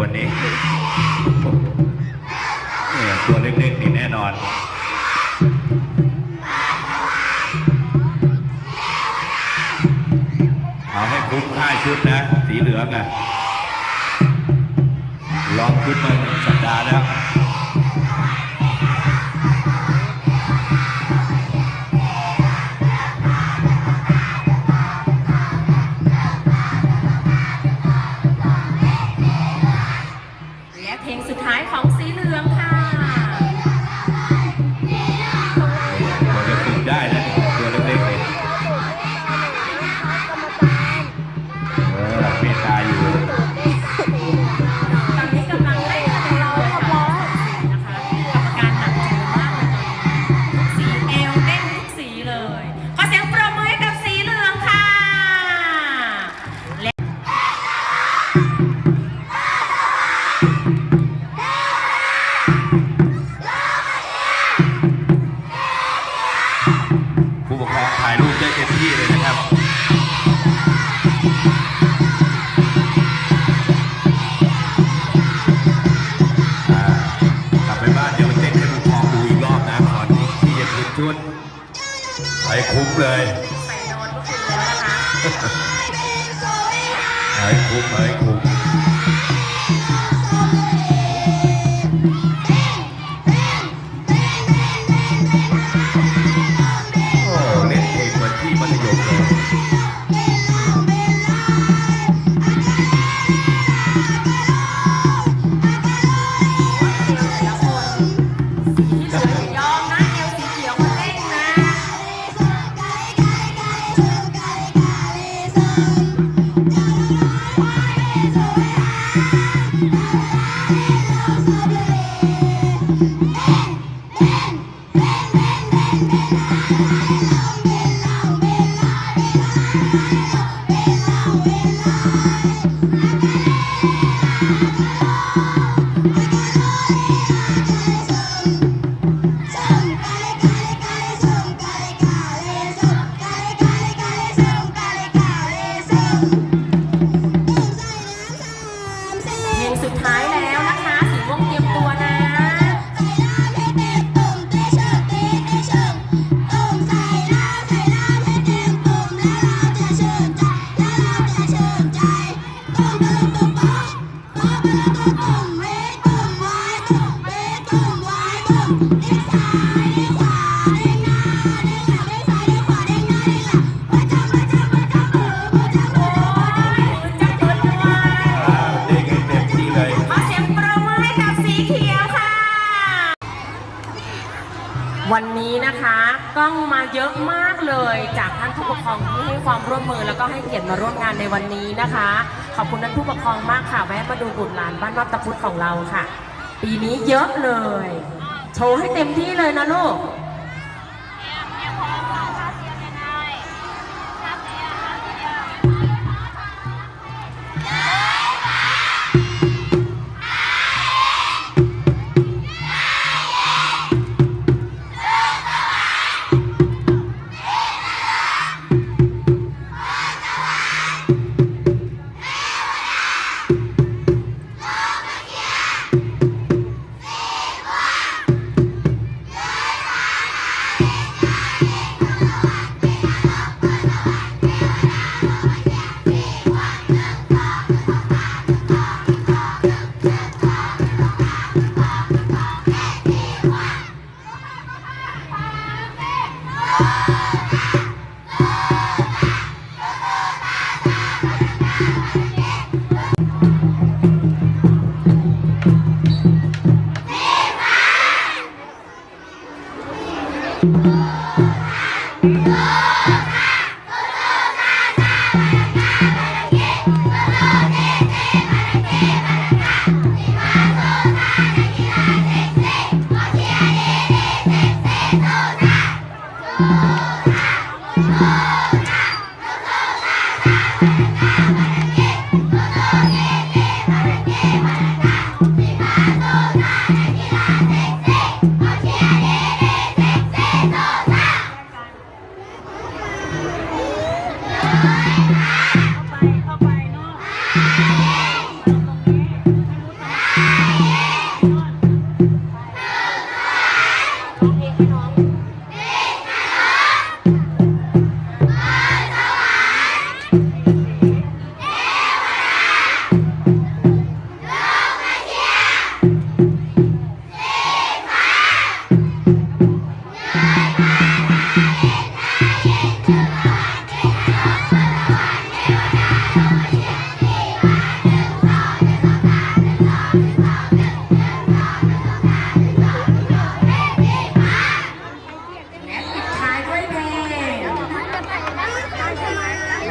วันนี้เนี่ยตัวเล็กๆนี่แน่นอนเอาให้คุ้มค่าชุดนะ สีเหลืองอะลองชุดมาสัปดาห์แล้ว คุ้มเลยไปนอนก็คือแล้วนะคะไปคุ้มไปคุ้ม เล่นกันเต็มที่เลย ขอเสียงปรบมือให้กับสีเขียวค่ะ วันนี้นะคะกล้องมาเยอะมากเลยจากท่านผู้ปกครองที่ให้ความร่วมมือแล้วก็ให้เกียรติมาร่วมงานในวันนี้นะคะ ขอบคุณท่านผู้ปกครองมากค่ะแวะมาดูบุตรหลานบ้านวัดตะพุธของเราค่ะ ปีนี้เยอะเลย โชว์ให้เต็มที่เลยนะลูก Oh, my God.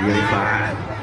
really fine.